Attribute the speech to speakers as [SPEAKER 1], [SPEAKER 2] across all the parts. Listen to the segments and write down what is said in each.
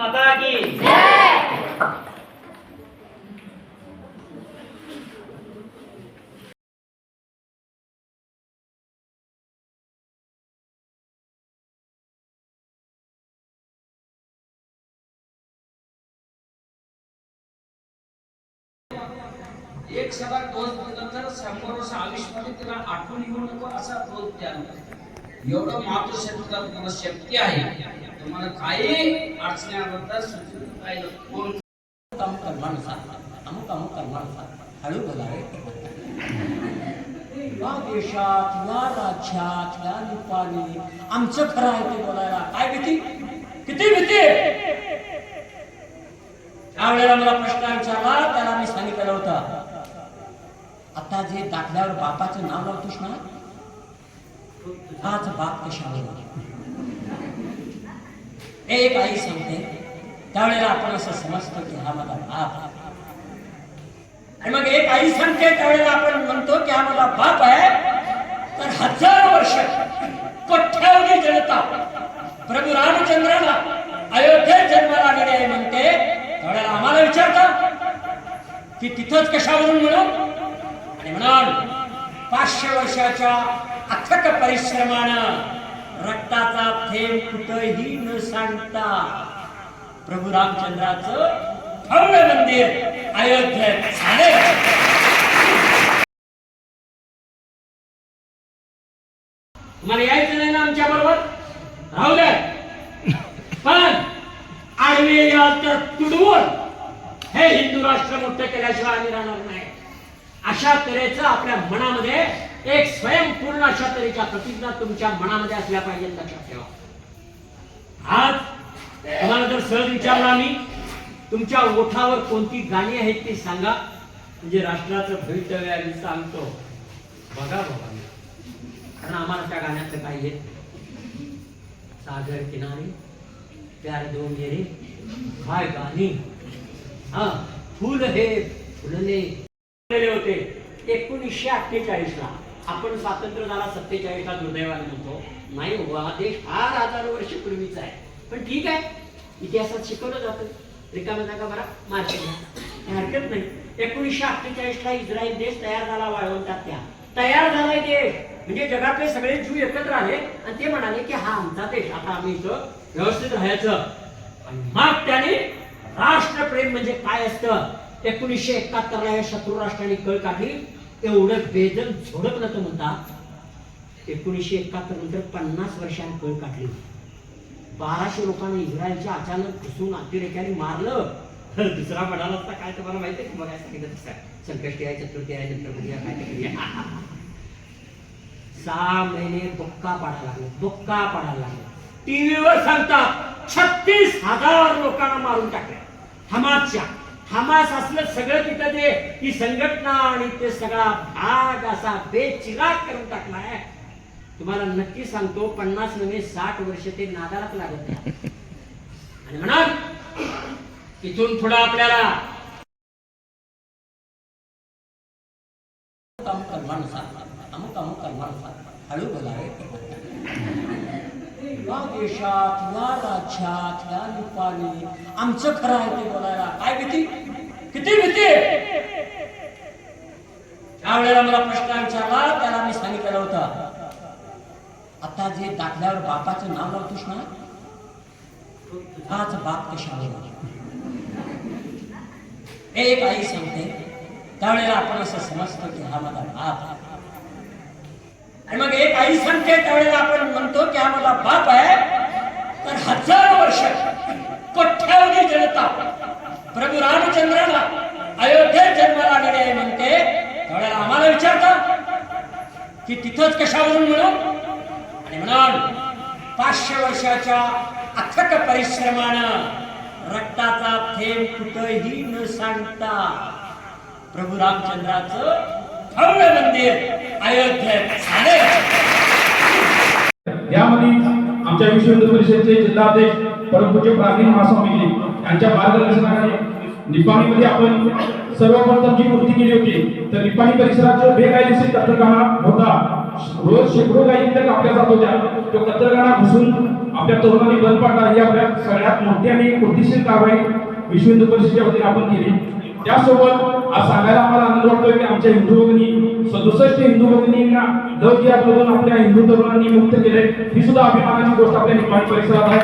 [SPEAKER 1] माता की
[SPEAKER 2] एक सभा डोस नंतर शंभर वर्ष आयुष्यमध्ये तिला आठवण येऊ नको असा डोस द्या एवढं मातृशक्तीला शक्ती आहे. तुम्हाला काही अडचणी आल्यानंतर सुचवून कोण?
[SPEAKER 3] काम कर्मानुसार अमुक अमुक कर्मानुसार हळू बोला रे. या देशात किंवा राज्यात किंवा रूपाने आमचं खरं आहे ते बोलायला. काय भीती? किती भीती? त्यावेळेला मला प्रश्न विचारला त्याला मी सांगितलं होतं. आता जे दाखल्यावर बापाचं नाव लावतोस ना हाच बाप कशावर? एक आई सांगते त्यावेळेला आपण असं समजतो की हा माझा बाप आणि मग एक आई सांगते त्यावेळेला आपण म्हणतो की हा माझा बाप आहे. तर हजार वर्ष कोट्यावधी जनता प्रभू रामचंद्राला अयोध्येत जन्माला आलेली आहे म्हणते त्यावेळेला आम्हाला विचारता की तिथंच कशावरून म्हणू? आणि म्हणाल पाचशे वर्षाच्या अथक परिश्रमानं रक्ताचा थेंब कुठंही न सांगता प्रभू रामचंद्राचं भव्य मंदिर अयोध्येत झाले तुम्हाला यायचं नाही ना आमच्या बरोबर? राहू दे पण आडवे तर तुडवून हे हिंदू राष्ट्र मोठं केल्याशिवाय आम्ही राहणार नाही. अशा तऱ्हेचं आपल्या मनामध्ये एक स्वयंपूर्ण अशा तऱ्हेच्या प्रतिज्ञा तुमच्या मनामध्ये असल्या पाहिजे लक्षात ठेवा. आज तुम्हाला जर सहज विचारला आम्ही तुमच्या ओठावर कोणती गाणी आहेत ती सांगा. म्हणजे राष्ट्राचं भवितव्य आम्ही सांगतो. बघा बाबा. कारण आम्हाला त्या गाण्याचं काही येत सागर किनारी प्यार दोन गेले काय गाणी. हा फुल हे फुलले. होते एकोणीसशे अठ्ठेचाळीस ला आपण स्वातंत्र्य झाला सत्तेचाळीसला दुर्दैवाने म्हणतो. नाही हो हा देश फार हजार वर्ष पूर्वीचा आहे. पण ठीक आहे इतिहासात शिकवलं जातं. रिकाम्या जागा बरा मार्च घ्या. हरकत नाही. एकोणीसशे अठ्ठेचाळीस ला इस्रायल देश तयार झाला वाळवंटात त्या तयार झालाय देश. म्हणजे जगातले सगळे जीव एकत्र आले आणि ते म्हणाले की हा आमचा देश. आता आम्ही इथं व्यवस्थित राहायचं. आणि मग त्याने राष्ट्रप्रेम म्हणजे काय असतं? एकोणीसशे एकाहत्तरला या शत्रू राष्ट्राने कळ काढली. एवढं बेदम झोडपलं तर म्हणता एकोणीसशे एकाहत्तर नंतर पन्नास वर्षांनी कळ काढली. बाराशे लोकांना इस्रायलच्या अचानक घुसून अतिरेक्याने मारलं. तर दुसरा म्हणाला असता काय तुम्हाला माहिती आहे? तुम्हाला सांगितलं तसं संकष्टी आहे चतुर्थी आहे नंतर काय सहा महिने बुक्का पाडायला लागले बुक्का पाडायला लागले. टीव्हीवर सांगतात छत्तीस हजार लोकांना मारून टाकले हमाच्या हमास असलं सगळं तिथं ते ती संघटना आणि ते सगळा भाग असा बेचिराग करून टाकलाय तुम्हाला नक्की सांगतो पन्नास नव्हे साठ वर्ष ते नादालाच लागत आणि म्हणाल इथून थोडा आपल्याला अमुक कर्मानुसार अमुक अमुक कर्मानुसार हळू बोला या देशात या राज्यात या लोकांनी आमचं खरं आहे ते बोलायला. काय भीती? किती भीती? त्यावेळेला मला प्रश्न विचारला त्याला मी सांगितलं होतं. आता जे दाखल्यावर बापाचं नाव लावतोस ना तुझाच बाप कशावर एक आई सांगते. त्यावेळेला आपण असं समजतो की हा माझा बाप आहे. आणि मग एक आई सांगते त्यावेळेला आपण म्हणतो की आम्हाला बाप आहे तर हजारो वर्ष कोट्यावधी जनता प्रभू रामचंद्राला अयोध्येत जन्माला आलेले आहे म्हणते. त्यावेळेला आम्हाला विचारता की तिथंच कशावरून म्हणू? आणि म्हणाल पाचशे वर्षाच्या अथक परिश्रमानं रक्ताचा थेंब कुठंही न सांगता प्रभू रामचंद्राचं भव्य मंदिर अयोध्येत झाले
[SPEAKER 4] यामध्ये आमच्या विश्व हिंदू परिषदेचे जिल्हाध्यक्ष परमपूज्य प्राचीन महास्वामीजी यांच्या मार्गदर्शनाखाली निपाणीमध्ये आपण सर्वप्रथम जी मूर्ती केली होती तर निपाणी परिसराचं बेकायदेशीर कत्तलखाना होता. रोज शेकडो गायी तिथे कापल्या जात होत्या. तो कत्तलखाना घुसून आपल्या तरुणांनी बंद पाडला. ही आपल्या सगळ्यात मोठी आणि कृतीशील कारवाई विश्व हिंदू परिषदेच्या वतीने आपण केली. त्यासोबत आज सांगायला आम्हाला आनंद वाटतोय की आमच्या हिंदू भगिनी सदुसष्ट हिंदू भगिनींना लव जिहादमधून आपल्या हिंदू तरुणांनी मुक्त केले ही सुद्धा अभिमानाची गोष्ट आपल्या निर्माण परिसरात आहे.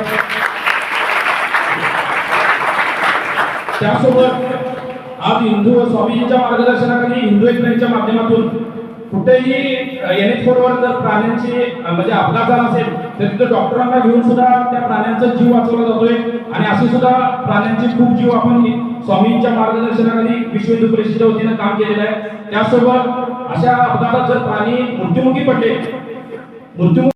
[SPEAKER 4] त्यासोबत आज हिंदू स्वामीजींच्या मार्गदर्शनाखाली हिंदू एकतेच्या माध्यमातून कुठेही एन एच वर जर प्राण्यांची म्हणजे अपघात झाला असेल तर तिथं डॉक्टरांना घेऊन सुद्धा त्या प्राण्यांचा जीव वाचवला जातोय. आणि असे सुद्धा प्राण्यांचे खूप जीव आपण स्वामींच्या मार्गदर्शनाखाली विश्व हिंदू परिषदेच्या वतीनं काम केलेलं आहे. त्यासोबत अशा अपघातात जर प्राणी मृत्युमुखी पडले मृत्यू